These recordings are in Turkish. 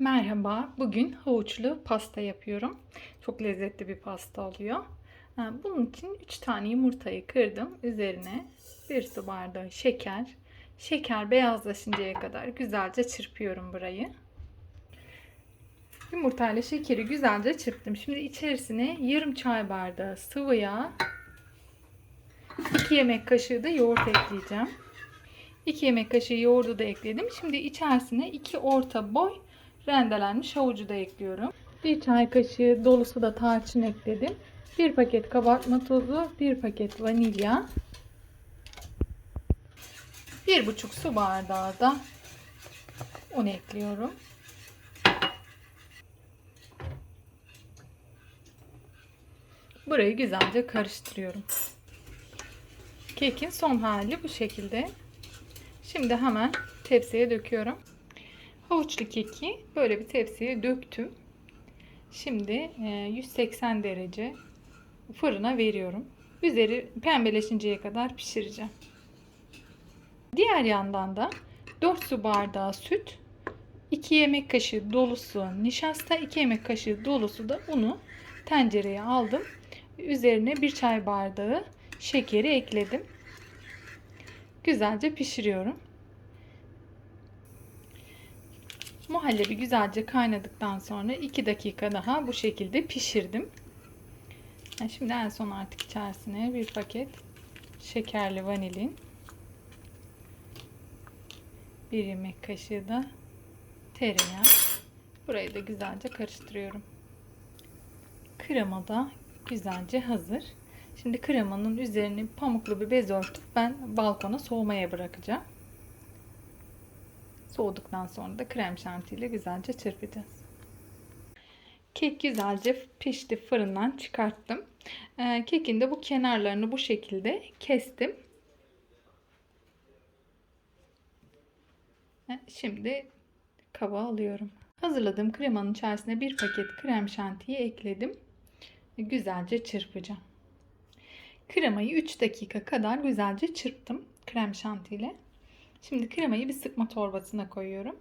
Merhaba, bugün havuçlu pasta yapıyorum. Çok lezzetli bir pasta oluyor. Ha, Bunun için 3 tane yumurtayı kırdım. Üzerine 1 su bardağı şeker. Şeker beyazlaşıncaya kadar güzelce çırpıyorum burayı. Yumurtayla şekeri güzelce çırptım. Şimdi içerisine yarım çay bardağı sıvı yağ, 2 yemek kaşığı da yoğurt ekleyeceğim. 2 yemek kaşığı yoğurdu da ekledim. Şimdi içerisine 2 orta boy rendelenmiş havucu da ekliyorum. 1 çay kaşığı dolusu da tarçın ekledim. 1 paket kabartma tozu, 1 paket vanilya. 1,5 su bardağı da un ekliyorum. Burayı güzelce karıştırıyorum. Kekin son hali bu şekilde. Şimdi hemen tepsiye döküyorum. Havuçlu keki böyle bir tepsiye döktüm. Şimdi 180 derece fırına veriyorum. Üzeri pembeleşinceye kadar pişireceğim. Diğer yandan da 4 su bardağı süt, 2 yemek kaşığı dolusu nişasta, 2 yemek kaşığı dolusu da unu tencereye aldım. Üzerine 1 çay bardağı şekeri ekledim. Güzelce pişiriyorum. Muhallebi güzelce kaynadıktan sonra 2 dakika daha bu şekilde pişirdim. Şimdi en son artık içerisine bir paket şekerli vanilin, bir yemek kaşığı da tereyağı. Burayı da güzelce karıştırıyorum. Krema da güzelce hazır. Şimdi kremanın üzerini pamuklu bir bez örtüp ben balkona soğumaya bırakacağım. Soğuduktan sonra da krem şantiyle güzelce çırpacağız. Kek güzelce pişti fırından çıkarttım. Ee, kekin de bu kenarlarını bu şekilde kestim. Şimdi kaba alıyorum. Hazırladığım kremanın içerisine bir paket krem şantiyi ekledim. Güzelce çırpacağım. Kremayı 3 dakika kadar güzelce çırptım krem şantiyle. Şimdi kremayı bir sıkma torbasına koyuyorum.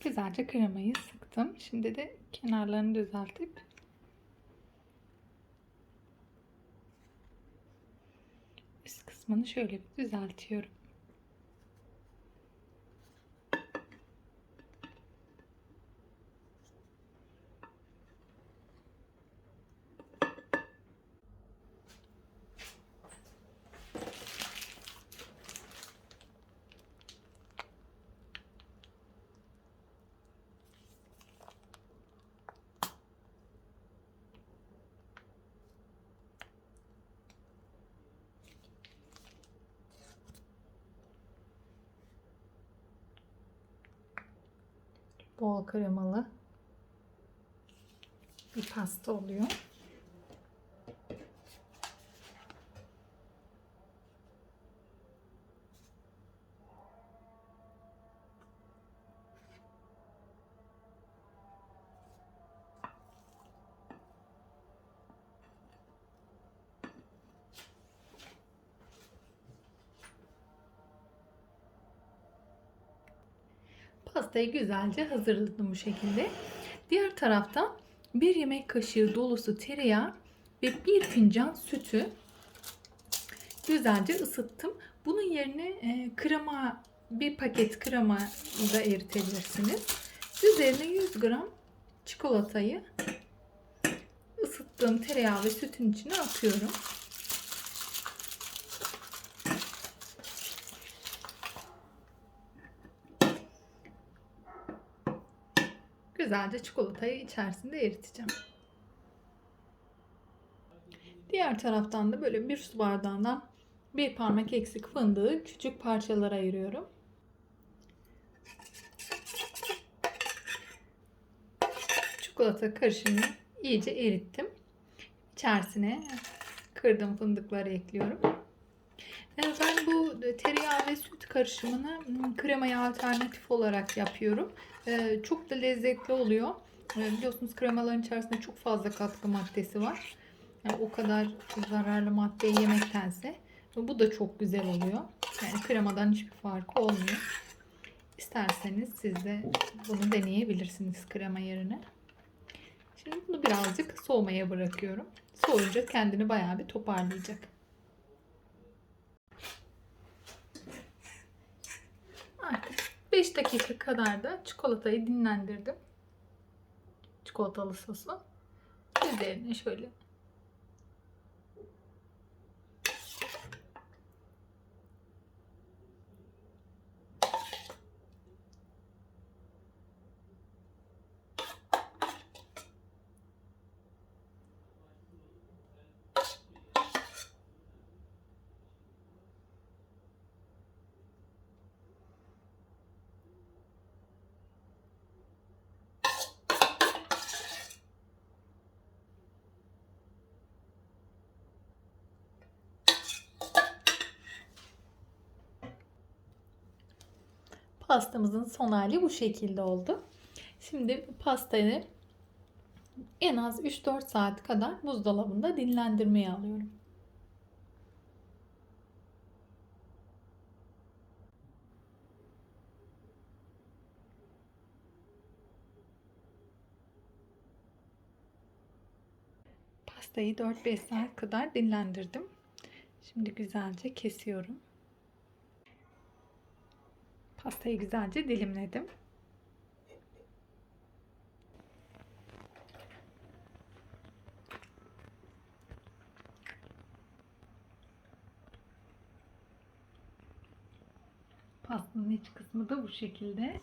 Güzelce kremayı sıktım. Şimdi de kenarlarını düzeltip üst kısmını şöyle bir düzeltiyorum. Bol kremalı bir pasta oluyor. Pastayı güzelce hazırladım bu şekilde. Diğer tarafta bir yemek kaşığı dolusu tereyağı ve bir fincan sütü güzelce ısıttım. Bunun yerine e, krema bir paket krema da eritebilirsiniz. Üzerine 100 gram çikolatayı ısıttığım tereyağı ve sütün içine atıyorum. Güzelce çikolatayı içerisinde eriteceğim. Diğer taraftan da böyle bir su bardağından bir parmak eksik fındığı küçük parçalara ayırıyorum. Çikolata karışımını iyice erittim. İçerisine kırdığım fındıkları ekliyorum. Ben bu tereyağı ve süt karışımını kremaya alternatif olarak yapıyorum. Çok da lezzetli oluyor. Biliyorsunuz kremaların içerisinde çok fazla katkı maddesi var. Yani o kadar zararlı maddeyi yemektense bu da çok güzel oluyor. Yani kremadan hiçbir farkı olmuyor. İsterseniz siz de bunu deneyebilirsiniz krema yerine. Şimdi bunu birazcık soğumaya bırakıyorum. Soğuyunca kendini bayağı bir toparlayacak. Artık 5 dakika kadar da çikolatayı dinlendirdim. Çikolatalı sosu. Üzerine şöyle Pastamızın son hali bu şekilde oldu. Şimdi pastayı en az 3-4 saat kadar buzdolabında dinlendirmeye alıyorum. Pastayı 4-5 saat kadar dinlendirdim. Şimdi güzelce kesiyorum. Pastayı güzelce dilimledim. Pastanın iç kısmı da bu şekilde.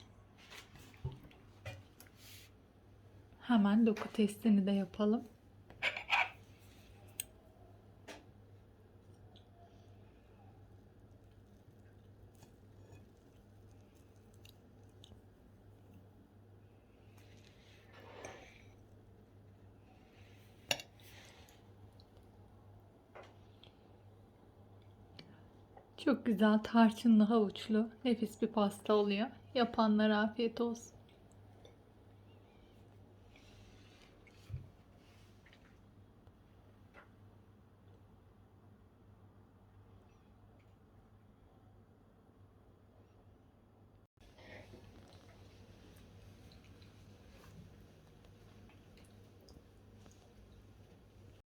Hemen doku testini de yapalım. Çok güzel tarçınlı havuçlu nefis bir pasta oluyor. Yapanlara afiyet olsun.